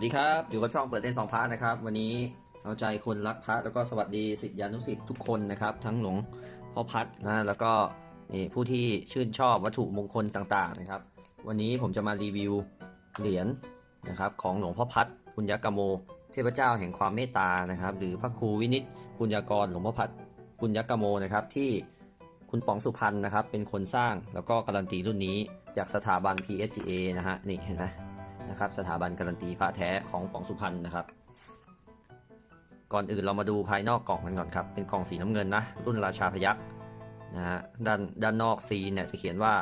วัสดีครับ อยู่กับช่องเปิดเต้นสองพระนะครับ วันนี้เอาใจคนรักพระแล้วก็สวัสดีศิษยานุศิษย์ทุกคนนะครับ ทั้งหลวงพ่อพัดนะแล้วก็นี่ผู้ที่ชื่นชอบวัตถุมงคลต่างๆนะครับ วันนี้ผมจะมารีวิวเหรียญนะครับของหลวงพ่อพัดปุญญกโม เทพเจ้าแห่งความเมตตานะครับ หรือพระครูวินิตปุญญากรหลวงพ่อพัดปุญญกโมนะครับที่คุณป๋องสุพรรณนะครับเป็นคนสร้างแล้วก็การันตีรุ่นนี้จากสถาบัน PSGA นะฮะนี่เห็นไหม นะครับสถาบันการันตีพระแท้ของป๋องสุพรรณนะครับ ก่อนอื่นเรามาดูภายนอกกล่องกันก่อนครับ เป็นกล่องสีน้ำเงินนะรุ่นราชาพยักษ์นะฮะด้านด้านนอกซีเนี่ยจะเขียนว่า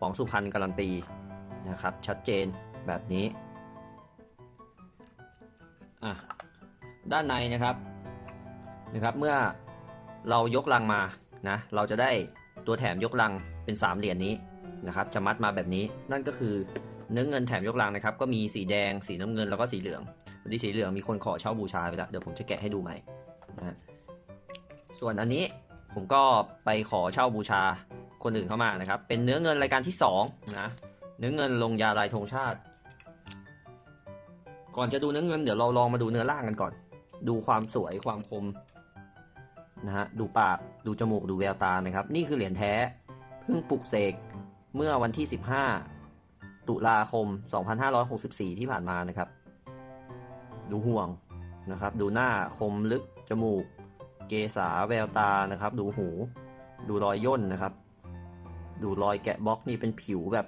ป๋องสุพรรณการันตีนะครับ ชัดเจนแบบนี้อะด้านในนะครับนะครับ เมื่อเรายกลังมานะเราจะได้ตัวแถมยกลังเป็น 3 เหรียญนี้นะครับ จะมัดมาแบบนี้นั่นก็คือ เนื้อเงินแถมยกลังนะครับ ก็มีสีแดง สีน้ำเงิน แล้วก็สีเหลืองวันที่สีเหลืองมีคนขอเช่าบูชาไปแล้วเดี๋ยวผมจะแกะให้ดูใหม่นะฮะส่วนอันนี้ผมก็ไปขอเช่าบูชาคนอื่นเข้ามานะครับ เป็นเนื้อเงินรายการที่2นะ เนื้อเงินลงยาลายธงชาติ ก่อนจะดูเนื้อเงินเดี๋ยวเราลองมาดูเนื้อล่างกันก่อน ดูความสวยความคมนะฮะ ดูปาก ดูจมูก ดูแววตานะครับ นี่คือเหรียญแท้ เพิ่งปลุกเสกเมื่อวันที่ 15 ตุลาคม 2564 ที่ผ่านมานะครับ ดูห่วงนะครับ ดูหน้าคมลึก จมูก เกษาแววตานะครับ ดูหู ดูรอยย่นนะครับ ดูรอยแกะบล็อกนี่เป็นผิวแบบ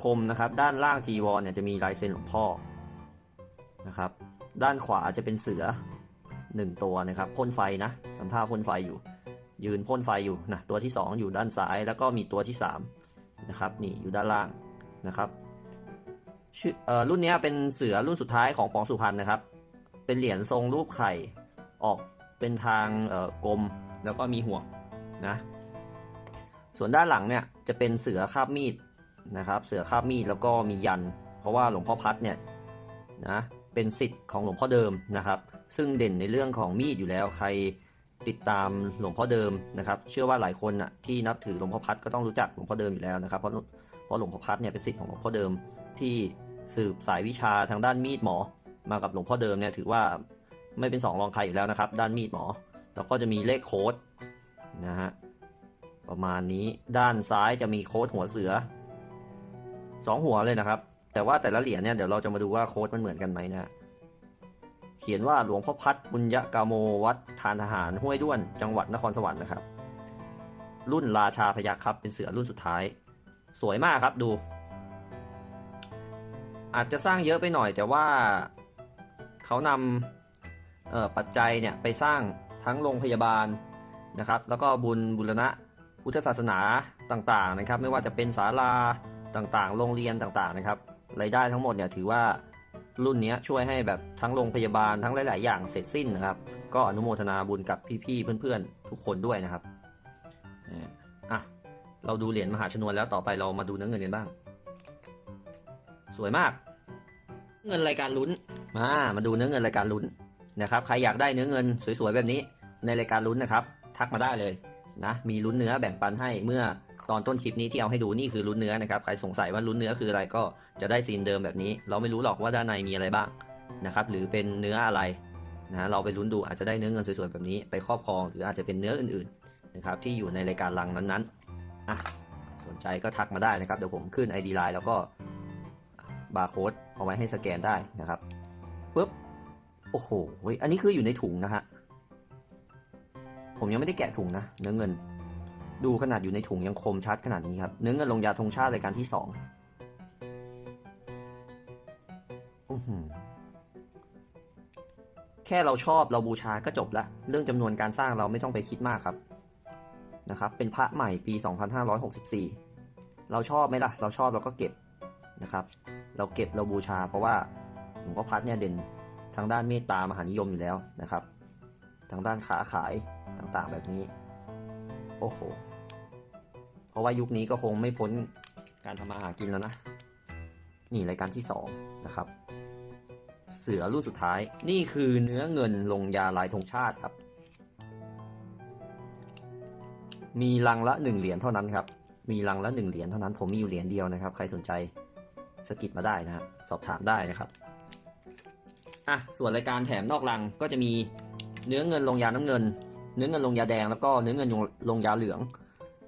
คมนะครับ ด้านล่างจีวรเนี่ยจะมีลายเซ็นหลวงพ่อนะครับ ด้านขวาจะเป็นเสือหนึ่งตัวนะครับพ่นไฟนะทำท่าพ่นไฟอยู่ ยืนพ่นไฟอยู่นะตัวที่ 2 อยู่ด้านซ้ายแล้วก็มีตัวที่ 3 นะครับนี่อยู่ด้านล่างนะครับชื่อรุ่นนี้เป็นเสือรุ่นสุดท้ายของปองสุพรรณนะครับ เป็นเหรียญทรงรูปไข่ออกเป็นทางเออกลมแล้วก็มีห่วงนะส่วนด้านหลังเนี่ยจะเป็นเสือคาบมีดนะครับ เสือคาบมีดแล้วก็มียัน เพราะว่าหลวงพ่อพัดเนี่ยนะเป็นสิทธิ์ของหลวงพ่อเดิมนะครับ ซึ่งเด่นในเรื่องของมีดอยู่แล้วใคร ติดตามหลวงพ่อเดิมนะครับ เชื่อว่าหลายคนอะที่นับถือหลวงพ่อพัดก็ต้องรู้จักหลวงพ่อเดิมอยู่แล้วนะครับ เพราะเพราะหลวงพ่อพัดเนี่ยเป็นศิษย์ของหลวงพ่อเดิมที่สืบสายวิชาทางด้านมีดหมอ มากับหลวงพ่อเดิมเนี่ยถือว่าไม่เป็นสองรองใครอยู่แล้วนะครับ ด้านมีดหมอ แล้วก็จะมีเลขโค้ดนะฮะประมาณนี้ด้านซ้ายจะมีโค้ดหัวเสือสองหัวเลยนะครับ แต่ว่าแต่ละเหรียญเนี่ยเดี๋ยวเราจะมาดูว่าโค้ดมันเหมือนกันไหมนะฮะ เขียนว่าหลวงพ่อพัดบุญยกาโมวัดทานทหารห้วยด้วนจังหวัดนครสวรรค์นะครับ รุ่นราชาพยัคฆ์ครับ เป็นเสือรุ่นสุดท้าย สวยมากครับดู อาจจะสร้างเยอะไปหน่อย แต่ว่าเขานำปัจจัยเนี่ยไปสร้างทั้งโรงพยาบาลนะครับ แล้วก็บุญบุรณะพุทธศาสนาต่างๆนะครับ ไม่ว่าจะเป็นศาลาต่างๆ โรงเรียนต่างๆนะครับรายได้ทั้งหมดเนี่ยถือว่า รุ่นนี้ช่วยให้แบบทั้งโรงพยาบาลทั้งหลาย ๆ อย่างเสร็จสิ้นนะครับ ก็อนุโมทนาบุญกับพี่ ๆ เพื่อน ๆ ทุกคนด้วยนะครับอะเราดูเหรียญมหาชนวนแล้วต่อไปเรามาดูเนื้อเงินกันบ้าง สวยมาก เงินรายการลุ้นมามาดูเนื้อเงินรายการลุ้นนะครับ ใครอยากได้เนื้อเงินสวย ๆ แบบนี้ในรายการลุ้นนะครับ ทักมาได้เลยนะ มีลุ้นเนื้อแบ่งปันให้เมื่อ ตอนต้นคลิปนี้ที่เอาให้ดูนี่คือลุ้นเนื้อนะครับใครสงสัยว่าลุ้นเนื้อคืออะไรก็จะได้ซีนเดิมแบบนี้ เราไม่รู้หรอกว่าด้านในมีอะไรบ้างนะครับหรือเป็นเนื้ออะไรนะเราไปลุ้นดูอาจจะได้เนื้อเงินสวยๆแบบนี้ไปครอบครองหรืออาจจะเป็นเนื้ออื่นๆนะครับที่อยู่ในรายการลังนั้นๆอะสนใจก็ทักมาได้นะครับเดี๋ยวผมขึ้น ID ไลน์แล้วก็บาร์โค้ดเอาไว้ให้สแกนได้นะครับปุ๊บโอ้โหอันนี้คืออยู่ในถุงนะฮะผมยังไม่ได้แกะถุงนะเนื้อเงิน ดูขนาดอยู่ในถุงยังคมชัดขนาดนี้ครับเนื้อเงินลงยาธงชาติรายการที่สองแค่เราชอบเราบูชาก็จบละ เรื่องจำนวนการสร้างเราไม่ต้องไปคิดมากครับนะครับ เป็นพระใหม่ปี 2564 เราชอบไหมล่ะ เราชอบเราก็เก็บนะครับ เราเก็บเราบูชา เพราะว่าหลวงพ่อพัดเนี่ยเด่นทางด้านเมตตามหานิยมอยู่แล้วนะครับ ทางด้านขาขายต่างๆแบบนี้ โอ้โห เพราะว่ายุคนี้ก็คงไม่พ้นการทำมาหากินแล้วนะ นี่รายการที่สองนะครับ เสือรุ่นสุดท้าย นี่คือเนื้อเงินลงยาลายธงชาติครับ มีลังละหนึ่งเหรียญเท่านั้นครับ มีลังละหนึ่งเหรียญเท่านั้น ผมมีอยู่เหรียญเดียวนะครับ ใครสนใจสกิดมาได้นะฮะสอบถามได้นะครับ อะ ส่วนรายการแถมนอกรังก็จะมีเนื้อเงินลงยาน้ำเงิน เนื้อเงินลงยาแดงแล้วก็เนื้อเงินลงยาเหลือง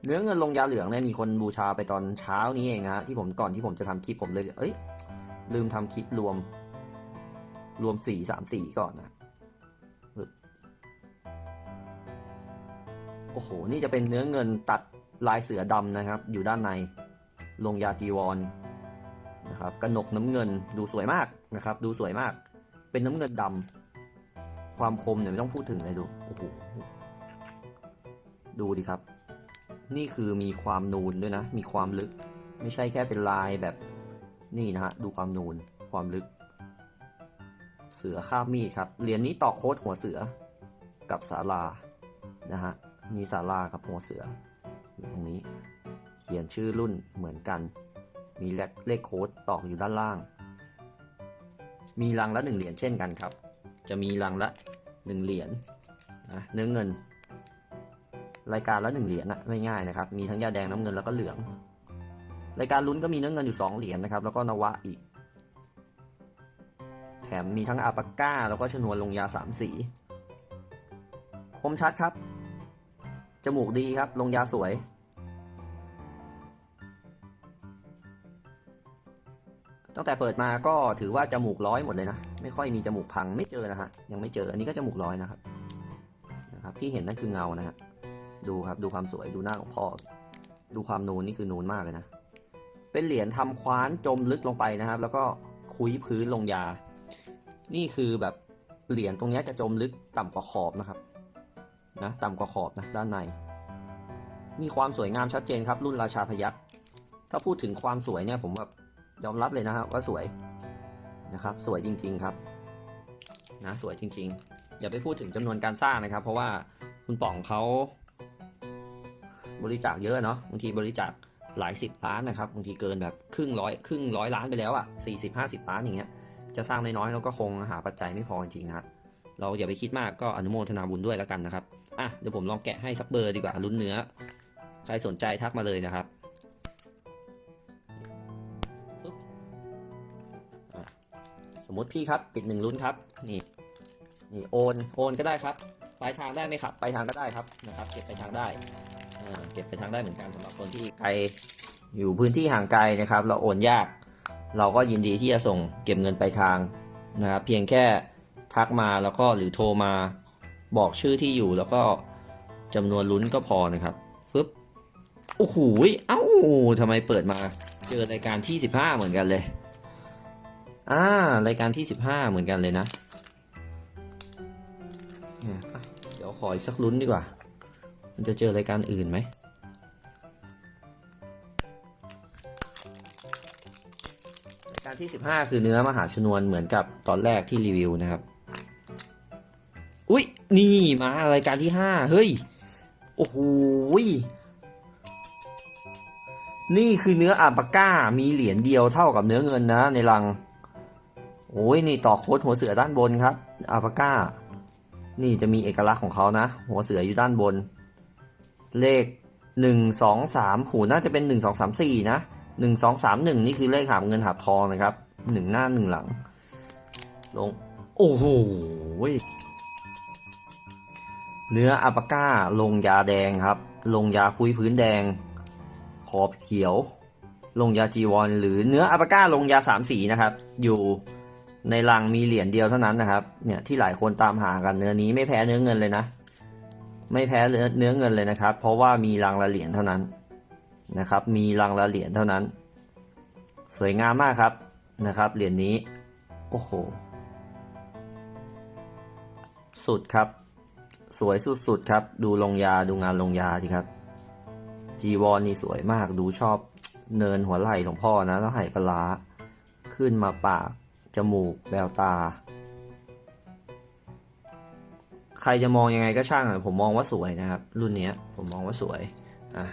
เนื้อเงินลงยาเหลืองเนี่ยมีคนบูชาไปตอนเช้านี้เองนะฮะที่ผมก่อนที่ผมจะทำคลิปผมเลย เอ้ย ลืมทำคลิปรวม รวมสีสามสีก่อนนะโอ้โห นี่จะเป็นเนื้อเงินตัดลายเสือดำนะครับ อยู่ด้านในลงยาจีวรนะครับกระหนกน้ำเงินดูสวยมากนะครับ ดูสวยมาก เป็นน้ำเงินดำความคมเนี่ยไม่ต้องพูดถึงเลยดูโอ้โหดูดิครับ นี่คือมีความนูนด้วยนะ มีความลึก ไม่ใช่แค่เป็นลายแบบนี่นะฮะ ดูความนูน ความลึก เสือข้ามมีดครับ เหรียญนี้ต่อโค้ดหัวเสือกับศาลา นะฮะ มีศาลากับหัวเสืออยู่ตรงนี้ เขียนชื่อรุ่นเหมือนกัน มีเลขเลขโค้ดตอกอยู่ด้านล่าง มีรังละหนึ่งเหรียญเช่นกันครับ จะมีรังละหนึ่งเหรียญนะเนื้อเงิน รายการละหนึ่งเหรียญนะไม่ง่ายนะครับ มีทั้งยาแดงน้ำเงินแล้วก็เหลือง รายการลุ้นก็มีเนื้อเงินอยู่ 2 เหรียญนะครับ แล้วก็นวะอีก แถมมีทั้งอาปาก้า แล้วก็ชนวนลงยาสามสี คมชัดครับ จมูกดีครับ ลงยาสวย ตั้งแต่เปิดมาก็ถือว่าจมูกร้อยหมดเลยนะ ไม่ค่อยมีจมูกพังไม่เจอนะฮะ ยังไม่เจอ อันนี้ก็จมูกร้อยนะครับ นะครับ ที่เห็นนั่นคือเงานะฮะ ดูครับดูความสวยดูหน้าของพ่อ ดูความนูนนี่คือนูนมากเลยนะ เป็นเหรียญทำคว้านจมลึกลงไปนะครับ แล้วก็คุยพื้นลงยา นี่คือแบบเหรียญตรงนี้จะจมลึกต่ำกว่าขอบนะครับนะต่ำกว่าขอบนะด้านใน มีความสวยงามชัดเจนครับ รุ่นราชาพยัคฆ์ถ้าพูดถึงความสวยเนี่ยผมแบบยอมรับเลยนะครับว่าสวยนะครับ สวยจริง ๆครับนะสวยจริง ๆ อย่าไปพูดถึงจำนวนการสร้างนะครับ เพราะว่าคุณป๋องเขา บริจาคเยอะเนาะบางทีบริจาคหลายสิบล้านนะครับบางทีเกินแบบครึ่งร้อยครึ่งร้อยล้านไปแล้วอะสี่สิบห้าสิบล้านอย่างเงี้ยจะสร้างน้อยๆเราก็คงหาปัจจัยไม่พอจริงๆนะเราอย่าไปคิดมากก็อนุโมทนาบุญด้วยแล้วกันนะครับอะเดี๋ยวผมลองแกะให้สักเบอร์ดีกว่าลุ้นเนื้อ ใครสนใจทักมาเลยนะครับสมมติพี่ครับปิดหนึ่งลุ้นครับนี่นี่โอนโอนก็ได้ครับปลายทางได้ไหมครับปลายทางก็ได้ครับนะครับ เก็บปลายทางได้ เก็บไปทางได้เหมือนกันสำหรับคนที่ไกลอยู่พื้นที่ห่างไกลนะครับ เราโอนยาก เราก็ยินดีที่จะส่งเก็บเงินไปทางนะครับเพียงแค่ทักมาแล้วก็หรือโทรมาบอกชื่อที่อยู่แล้วก็จำนวนลุ้นก็พอนะครับฟึบโอ้โหเอ้าทำไมเปิดมา เจอรายการที่ 15 เหมือนกันเลยอ่ารายการที่ 15 เหมือนกันเลยนะเดี๋ยวขออีกสักลุ้นดีกว่า มันจะเจอรายการอื่นไหม การที่ 15 คือเนื้อมหาชนวนเหมือนกับตอนแรกที่รีวิวนะครับ อุ๊ยนี่มารายการที่ 5 เฮ้ย โอ้โหยนี่คือเนื้ออาปาก้ามีเหรียญเดียวเท่ากับเนื้อเงินนะ ในรัง โอ้ยนี่ต่อโค้ดหัวเสือด้านบนครับอาปาก้า นี่จะมีเอกลักษณ์ของเขานะ หัวเสืออยู่ด้านบน เลขหนึ่งสองสามหูน่าจะเป็นหนึ่งสองสามสี่นะ หนึ่งสองสามหนึ่งนี่คือเลขหาบเงินหาบทองนะครับหนึ่งหน้าหนึ่งหลัง ลง โอ้โหเนื้ออัปปาก้าลงยาแดงครับ ลงยาคุยพื้นแดง ขอบเขียว ลงยาจีวรหรือเนื้ออัปปาก้าลงยาสามสีนะครับ อยู่ในรังมีเหรียญเดียวเท่านั้นนะครับ เนี่ยที่หลายคนตามหากันเนื้อนี้ไม่แพ้เนื้อเงินเลยนะ ไม่แพ้เนื้อเนื้อเงินเลยนะครับ เพราะว่ามีรังละเหรียญเท่านั้น นะครับ มีรังละเหรียญเท่านั้น สวยงามมากครับนะครับ เหรียญนี้ โอ้โห สุดครับ สวยสุดๆครับ ดูลงยาดูงานลงยาดีครับ จีวรนี่สวยมาก ดูชอบเนินหัวไหล่หลวงพ่อนะ แล้วไหปลาขึ้นมาปาก จมูก แววตา ใครจะมองยังไงก็ช่างผมมองว่าสวยนะครับ รุ่นนี้ผมมองว่าสวย อะ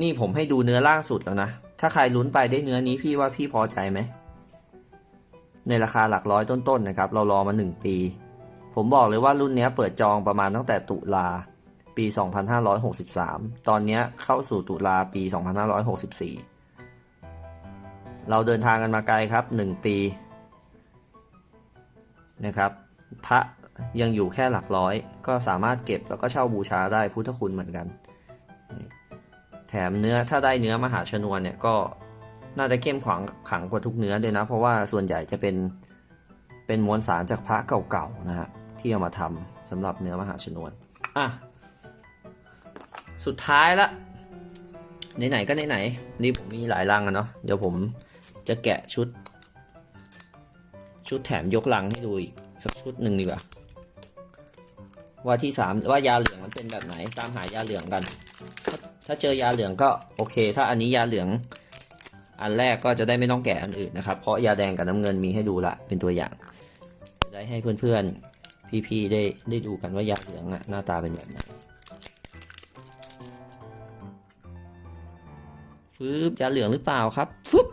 นี่ผมให้ดูเนื้อล่างสุดแล้วนะ ถ้าใครลุ้นไปได้เนื้อนี้พี่ว่าพี่พอใจไหม ในราคาหลักร้อยต้นๆนะครับ เรารอมาหนึ่งปี ผมบอกเลยว่ารุ่นนี้เปิดจองประมาณตั้งแต่ตุลาปี 2563 ตอนนี้เข้าสู่ตุลาปี 2564 เราเดินทางกันมาไกลครับ 1 ปี นะครับ พระ ยังอยู่แค่หลักร้อย ก็สามารถเก็บแล้วก็เช่าบูชาได้พุทธคุณเหมือนกัน แถมเนื้อถ้าได้เนื้อมหาชนวนเนี่ยก็น่าจะเข้มขลังขังกว่าทุกเนื้อเลยนะ เพราะว่าส่วนใหญ่จะเป็นเป็นมวลสารจากพระเก่าๆนะฮะที่เอามาทำสำหรับเนื้อมหาชนวนอะสุดท้ายละไหนๆก็ไหนๆนี่ผมมีหลายลังอะเนาะเดี๋ยวผมจะแกะชุด ชุดแถมยกลังให้ดูอีกสักชุดหนึ่งดีกว่า ว่าที่สามว่ายาเหลืองมันเป็นแบบไหน ตามหายาเหลืองกันถ้าถ้าเจอยาเหลืองก็โอเค ถ้าอันนี้ยาเหลือง อันแรกก็จะได้ไม่ต้องแกะอันอื่นนะครับ เพราะยาแดงกับน้ำเงินมีให้ดูละเป็นตัวอย่างจะได้ให้เพื่อนๆพี่ๆได้ได้ดูกันว่ายาเหลืองอะหน้าตาเป็นแบบไหนฟึบยาเหลืองหรือเปล่าครับฟึบ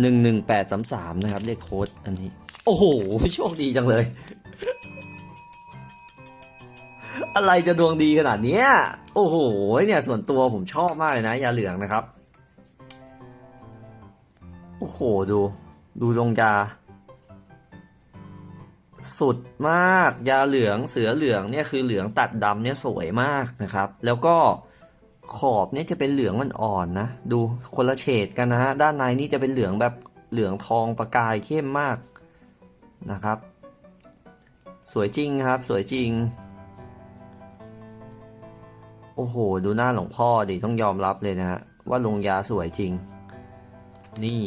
หนึ่งหนึ่งแปดสามสามนะครับเลขโค้ดอันนี้ โอ้โห โชคดีจังเลย อะไรจะดวงดีขนาดเนี้ย โอ้โห เนี่ยส่วนตัวผมชอบมากเลยนะ ยาเหลืองนะครับ โอ้โห ดู ดูลงยา สุดมาก ยาเหลือง เสือเหลืองเนี่ยคือเหลืองตัดดำเนี่ยสวยมากนะครับ แล้วก็ขอบเนี่ยจะเป็นเหลืองอ่อนๆนะ ดูคนละเฉดกันนะฮะ ด้านในนี่จะเป็นเหลืองแบบเหลืองทองประกายเข้มมากนะครับ สวยจริงครับ สวยจริง โอ้โห ดูหน้าหลวงพ่อดิต้องยอมรับเลยนะฮะ ว่าลงยาสวยจริง นี่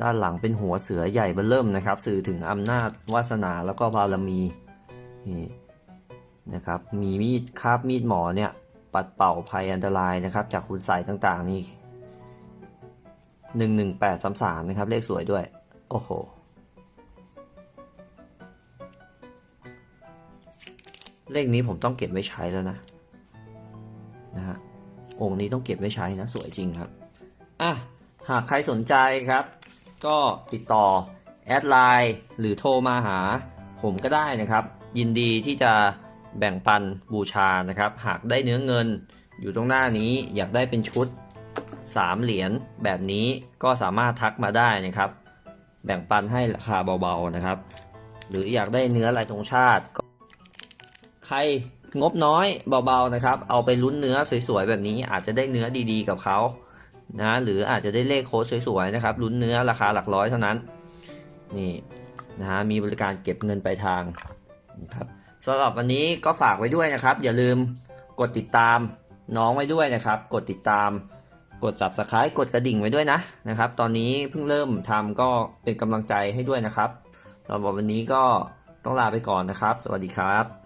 ด้านหลังเป็นหัวเสือใหญ่เบื้อเริ่มนะครับ สื่อถึงอำนาจวาสนาแล้วก็บารมีนี่นะครับ มีมีดคาบมีดหมอเนี่ย ปัดเป่าภัยอันตรายนะครับ จากคุณใส่ต่างๆนี่หนึ่งหนึ่งแปดสามสามนะครับ เลขสวยด้วย โอ้โห เลขนี้ผมต้องเก็บไว้ใช้แล้วนะนะฮะองค์นี้ต้องเก็บไว้ใช้นะ สวยจริงครับอะหากใครสนใจครับ ก็ติดต่อแอดไลน์หรือโทรมาหา ผมก็ได้นะครับ ยินดีที่จะแบ่งปันบูชานะครับ หากได้เนื้อเงินอยู่ตรงหน้านี้อยากได้เป็นชุด 3 เหรียญแบบนี้ก็สามารถทักมาได้นะครับ แบ่งปันให้ราคาเบาๆนะครับ หรืออยากได้เนื้อลายธงชาติก็ รงบน้อยเบาๆนะครับ เอาไปลุ้นเนื้อสวยๆแบบนี้อาจจะได้เนื้อดีๆกับเขานะหรืออาจจะได้เลขโค้ดสวยๆนะครับลุ้นเนื้อราคาหลักร้อยเท่านั้นนี่นะฮะมีบริการเก็บเงินปลายทางนะครับสำหรับวันนี้ก็ฝากไว้ด้วยนะครับ อย่าลืมกดติดตามน้องไว้ด้วยนะครับ กดติดตามกด subscribe กดกระดิ่งไว้ด้วยนะนะครับ ตอนนี้เพิ่งเริ่มทำก็เป็นกำลังใจให้ด้วยนะครับสำหรับวันนี้ก็ต้องลาไปก่อนนะครับ สวัสดีครับ